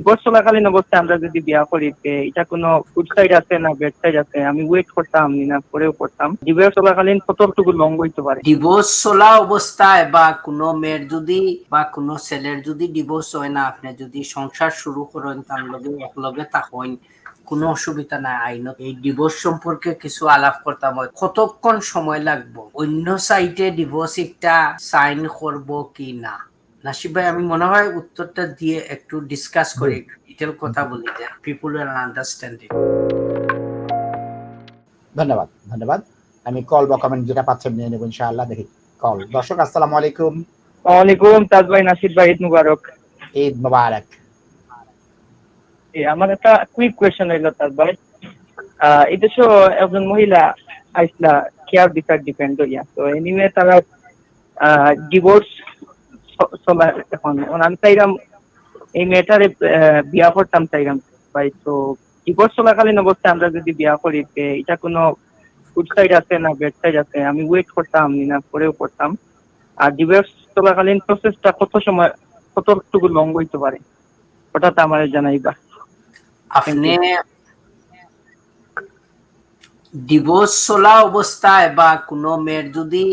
Divorce চলাকালীন অবস্থায় আমরা যদি বিয়া করি এটা কোনো গুড সাইড আছে না ব্যাড সাইড আছে? আমি ওয়েট করতাম না, পরেও করতাম। ডিভোর্স চলাকালীন কতটুকু লং হইতে পারে? ডিভোর্স চলা অবস্থায় বা কোনো মেয়ের যদি বা কোনো ছেলের যদি ডিভোর্স হয় না, আপনি যদি সংসার শুরু করেন, তার লগে একলগে থাকেন, কোনো অসুবিধা নাই। আইনত এই ডিভোর্স সম্পর্কে কিছু আলাপ করতাম। কতক্ষণ সময় লাগবে? অন্য সাইটে ডিভোর্স একটা সাইন করব কি না? নাসিব ভাই আমি মনে হয় উত্তরটা দিয়ে একটু ডিসকাস করি একটু ডিটেল কথা বলি যে পিপুল আর আন্ডারস্ট্যান্ডিং ধন্যবাদ ধন্যবাদ। আমি কল বা কমেন্ট যেটা পাচ্ছেন নিয়ে নেব ইনশাআল্লাহ দেখি। কল দর্শক আসসালামু আলাইকুম। ওয়ালাইকুম তাজ ভাই নাসিদ ভাই ঈদ মুবারক। ঈদ মোবারক। আমার একটা কুইক কোয়েশ্চেন হইল তাজ ভাই। আহ, এই দেশে একজন মহিলা আইসলা কেয়ার বিচার ডিপেন্ড হইয়া। তো এনিওয়ে তারা ডিভোর্স এখন এখন আমি চাইলাম এই মেয়েটারে বিয়া করতাম চাইলাম। ভাই, তো ডিভোর্স চলাকালীন অবস্থায় আমরা যদি বিয়া করি এটা কোনো গুড সাইড আছে না ব্যাড সাইড আছে? আমি ওয়েট করতাম না পরেও করতাম। আর ডিভোর্স চলাকালীন প্রসেসটা কত সময়, কতটুকু লং হইতে পারে? ওটা তো আমার জানাইবা আপনি ডিভোর্স চলা অবস্থায় বা কোনো মেয়ের যদি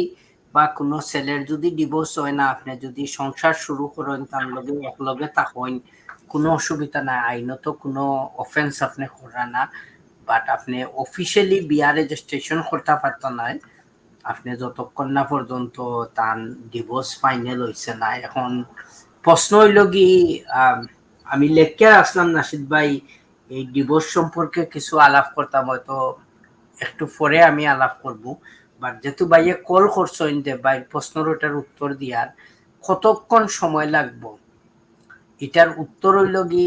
বা কোনো ছেলের যদি ডিভোর্স হয় না আপনি যদি সংসার শুরু করেন তার লগে একলগে থাকেন কোনো অসুবিধা নাই। আইনত কোনো অফেন্স আপনি করা না। বাট আপনি অফিসিয়ালি বিয়া রেজিস্ট্রেশন করতে পারত নাই আপনি যতক্ষণ না পর্যন্ত তার ডিভোর্স ফাইনাল হয়েছে না। এখন প্রশ্ন হইল কি আম, লেখকে আসলাম নাসিদ ভাই এই ডিভোর্স সম্পর্কে কিছু আলাপ করতাম হয়তো একটু পরে আমি আলাপ করব। বাট যেহেতু ভাইয়ে কল করছেন যে ভাই প্রশ্নের ওটার উত্তর দিয়ার কতক্ষণ সময় লাগবো? এটার উত্তর হইল কি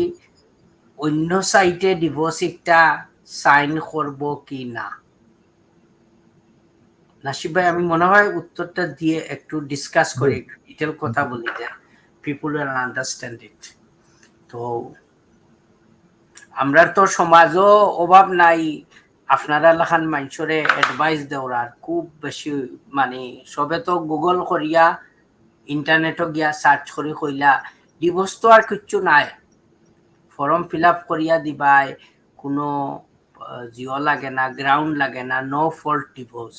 অন্য সাইটে ডিভোর্স একটা সাইন করব কি না? নাসিব ভাই আমি মনে হয় উত্তরটা দিয়ে একটু ডিসকাস করি একটু ডিটেল কথা বলি যে পিপুল আর আন্ডারস্ট্যান্ড ইট তো আমরা তো সমাজও অভাব নাই আপনারা লেখান মানুষরে এডভাইস দেওয়ার খুব বেশি মানে সবে তো গুগল করিয়া ইন্টারনেটও গিয়া সার্চ করে কইলা ডিভোর্স তো আর কিচ্ছু নাই। ফর্ম ফিল আপ করিয়া দিবাই, কোনো জিও লাগে না গ্রাউন্ড লাগে না নো ফল্ট ডিভোর্স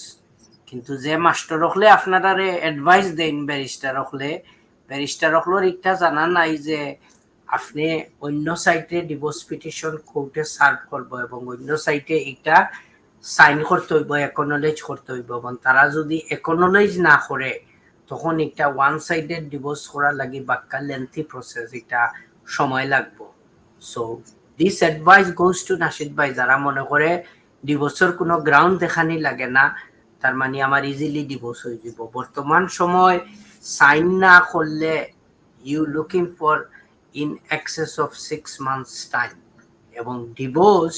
কিন্তু যে মাস্টার রখলে আপনারা এডভাইস দেন ব্যারিস্টার রখলে ব্যারিস্টার রখলোর একটা জানা নাই যে আপনি অন্য সাইটে ডিভোর্স পিটিশন কোর্টে সার্ভ করব এবং অন্য সাইটে এটা সাইন করতে হইব একনলেজ করতে হইব। এবং তারা যদি একনলেজ না করে, তখন এটা ওয়ান সাইডেড ডিভোর্স করার লাগি বাক্কা লেন্থি প্রসেস এটা সময় লাগবো। So this advice goes to Nasid ভাই, যারা মনে করে ডিভোর্সের কোনো গ্রাউন্ড দেখানি লাগে না, তার মানে আমার ইজিলি ডিভোর্স হয়ে যাব বর্তমান সময় সাইন না করলে you looking for in excess of six months time এবং ডিভোর্স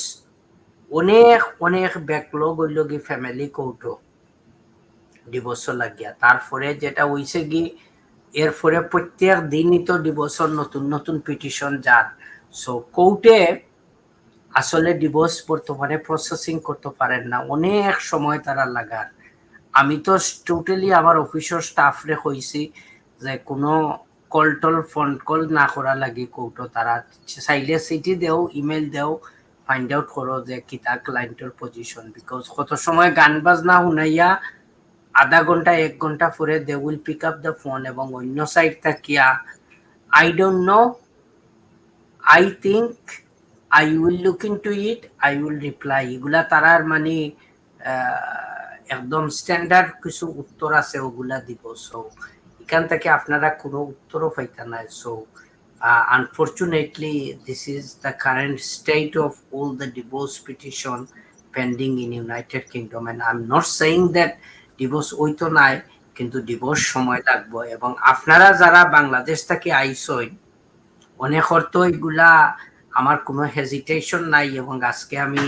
অনেক অনেক ব্যাকলগ হইল কি ফ্যামিলি কোর্টও ডিভোর্স লাগিয়া। তারপরে যেটা হইছে কি, এরপরে প্রত্যেক দিনই তো ডিভোর্সের নতুন নতুন পিটিশন যান সো কোর্টে আসলে ডিভোর্স বর্তমানে প্রসেসিং করতে পারেন না। অনেক সময় তারা লাগার আমি তো টোটালি আমার অফিসের স্টাফরে কইছি যে কোনো কল টল, ফোন কল না করা লাগে কৌটো তারা চাইলে চিঠি দেও ইমেল দেও ফাইন্ড আউট করো যে কিতা ক্লায়েন্টের পজিশন বিকজ কত সময় গান বাজনা শুনাইয়া আধা ঘণ্টা এক ঘণ্টা পরে they will pick up the phone এবং অন্য সাইড থাকিয়া। I don't know I think I will look into it I will reply এগুলা তারার মানে একদম স্ট্যান্ডার্ড কিছু উত্তর আছে, ওগুলা দিব। সো এখান থেকে আপনারা কোনো উত্তরও পাইতে নাই। So unfortunately this is the current state of all the divorce petition pending in United Kingdom and I am not saying that divorce ওই তো নাই, কিন্তু ডিভোর্স সময় লাগবে। এবং আপনারা যারা বাংলাদেশ থেকে আইসই অনেকর তো এগুলা আমার কোনো হেজিটেশন নাই। এবং আজকে আমি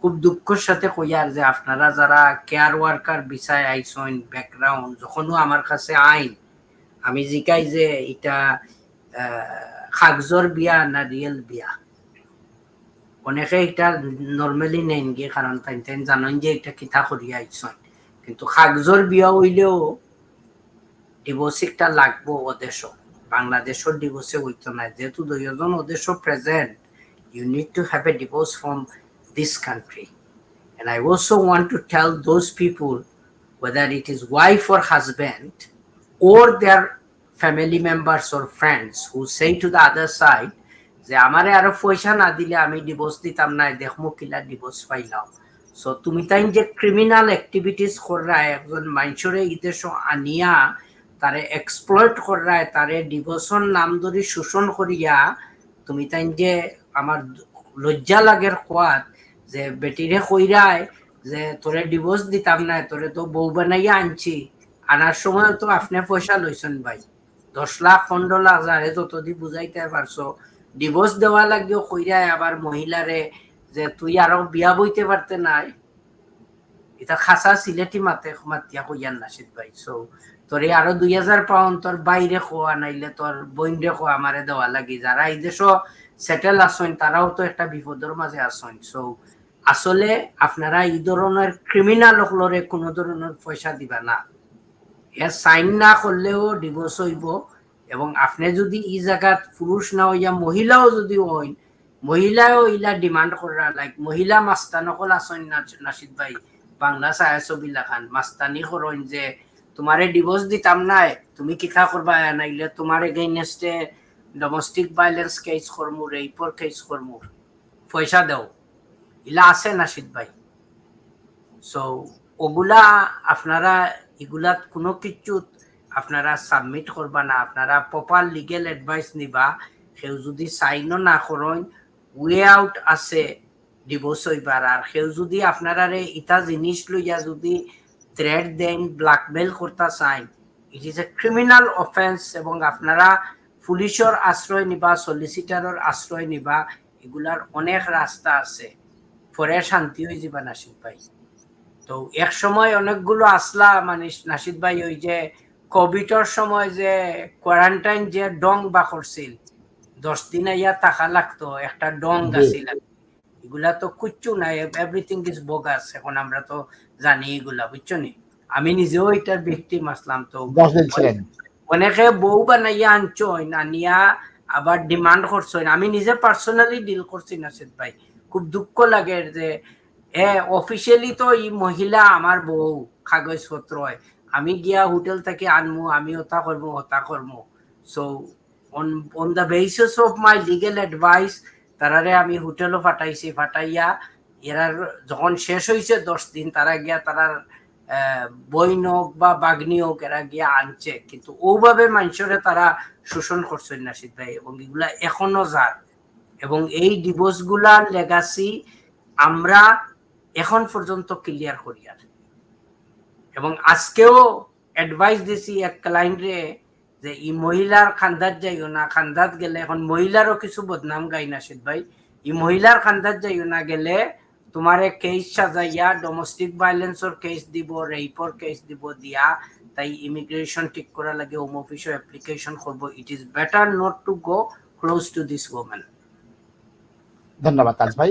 খুব দুঃখের সাথে কইয়ার যে আপনারা যারা কেয়ার ওয়ার্কার বিষয় আইসন ব্যাকগ্রাউন্ড যখনও আমার কাছে আইন আমি জিকাই যে এটা কাগজর বিয়া না রিয়েল বিয়া। অনেকে এটা নর্মালি নেন গিয়ে কারণ তাই তাই জানেন যে এটা কিতা করিয়া আইসন কিন্তু কাগজর বিয়া হইলেও ডিভোর্স একটা লাগবো ওদেশও বাংলাদেশের ডিভোর্সে হইতো না যেহেতু দুইজন ওদেশ present you need to have a divorce from this country. And I also want to tell those people, whether it is wife or husband, or their family members or friends who say to the other side, যে আমারে আরও পয়সা না দিলে আমি divorce দিতাম না দেখমু কিলা ডিভোর্স পাইলাম। সো তুমি তাই যে ক্রিমিনাল অ্যাক্টিভিটিস করা একজন মানুষরে ইদেশ আনিয়া তারে এক্সপ্লয়েট করা তারে ডিভোর্সর নাম ধরি শোষণ করিয়া তুমি তাই যে আমার লজ্জা লাগের কোয়াত যে বেটিরে কইরায় যে তোরে ডিভোর্স দিতাম না তোরে তো বউ বানাইয়া আনছি। আনার সময় তো আপনি পয়সা লইছেন ভাই। দশ লাখ পনেরো লাখ যারে যতদি বুঝাইতে পারছ ডিভোর্স দেওয়া লাগেও কইরায় আবার মহিলারে যে তুই আরও বিয়া বইতে পারতে নাই। এটা খাসা সিলেটি মাতে মাতিয়া কইয়ান নাসিদ ভাই। সো তোরে আরও দুই হাজার পাউন্ড তোর বাইরে খোয়া নাইলে তোর বইনরে খোয়া আমারে দেওয়া লাগি। যারা এই দেশ সেটেল আসেন তারাও তো একটা বিপদের মাঝে আসেন সো আসলে আপনারা এই ধরনের ক্রিমিনাল হলরে কোনো ধরনের পয়সা দিবা না। এ সাইন না করলেও ডিভোর্স হইব এবং আপনি যদি এই জায়গাত পুরুষ না হইয়া মহিলাও যদি হইন মহিলাও ইলা ডিমান্ড করা লাইক মহিলা মাস্তানকল আসেন নাসিদ ভাই, বাংলা ছায়া ছবি লেখান মাস্তানি করেন যে তোমারে ডিভোর্স দিতাম নাই, তুমি কিতা করবা? নাইলে তোমার এগেইনস্টে ডোমেস্টিক ভাইলেন্স কেস করমু রেইপর কেস করমু, পয়সা দেও। ইলা আছে নাসিদ ভাই। সো ওগুলা আপনারা এগুলাত কোনো কিছুত আপনারা সাবমিট করবা না, আপনারা প্রপার লিগেল অ্যাডভাইস নিবা। সেও যদি সাইনও না করেন ওয়ে আউট আছে ডিভোর্স হইবার। আর সেও যদি আপনারা ইটা জিনিস লইয়া যদি থ্রেড দেন ব্ল্যাকমেল করতে চান it is a criminal offence এবং আপনারা পুলিশের আশ্রয় নিবা সলিসিটারের আশ্রয় নিবা এগুলার অনেক রাস্তা আছে। পরে শান্তি হয়ে যাবা ভাই। তো এক সময় অনেকগুলো আসলা মানে নাসিদ ভাই ওই যে কোভিডের সময় যে কোয়ারেন্টাইন যে ডং বা করছিল দশ দিন ইয়া টাকা লাগতো একটা ডং। আছিল। এগুলা তো কুচ্ছু নাই এভরিথিং ইজ বোগাস এখন আমরা তো জানি এগুলা বুঝছ নি? আমি নিজেও এটার ভিকটিম আসলাম তো অনেকে বউ বানাইয়া আনছইন আনিয়া আবার ডিমান্ড করছইন। আমি নিজে পার্সোনালি ডিল করছি নাসিদ ভাই খুব দুঃখ লাগে যে অফিসিয়ালি তো এই মহিলা আমার বউ কাগজপত্র হয় আমি গিয়া হোটেল থেকে আনমু, আমি ওটা করব ওটা করব so on on the basis of my legal advice তারারে আমি হোটেলও ফাটাইছি ফাটাইয়া এরার যখন শেষ হয়েছে দশ দিন তারা গিয়া তারার বইন হোক বা বাগ্নি হোক এরা গিয়া আনছে। কিন্তু ওভাবে মানুষরে তারা শোষণ করছে নাসিদ ভাই, এবং এগুলা এখনও যার এবং এই ডিভোর্সগুলার লেগাসি আমরা এখন পর্যন্ত ক্লিয়ার করি আর। এবং আজকেও অ্যাডভাইস দিছি এক ক্লায়েন্টরে যে, এই মহিলার খান্দাত যাইও না, খান্দাত গেলে এখন মহিলারও কিছু বদনাম গাই নাসিদ ভাই। ই মহিলার খান্দাত যাইও না গেলে তোমারে কেস সাজাইয়া ডোমেস্টিক ভাইলেন্সর কেস দিব রেইপর কেস দিব দিয়া। তাই ইমিগ্রেশন ঠিক করা লাগে হোম অফিসে অ্যাপ্লিকেশন করব it is better not to go close to this women ধন্যবাদ তাজ ভাই।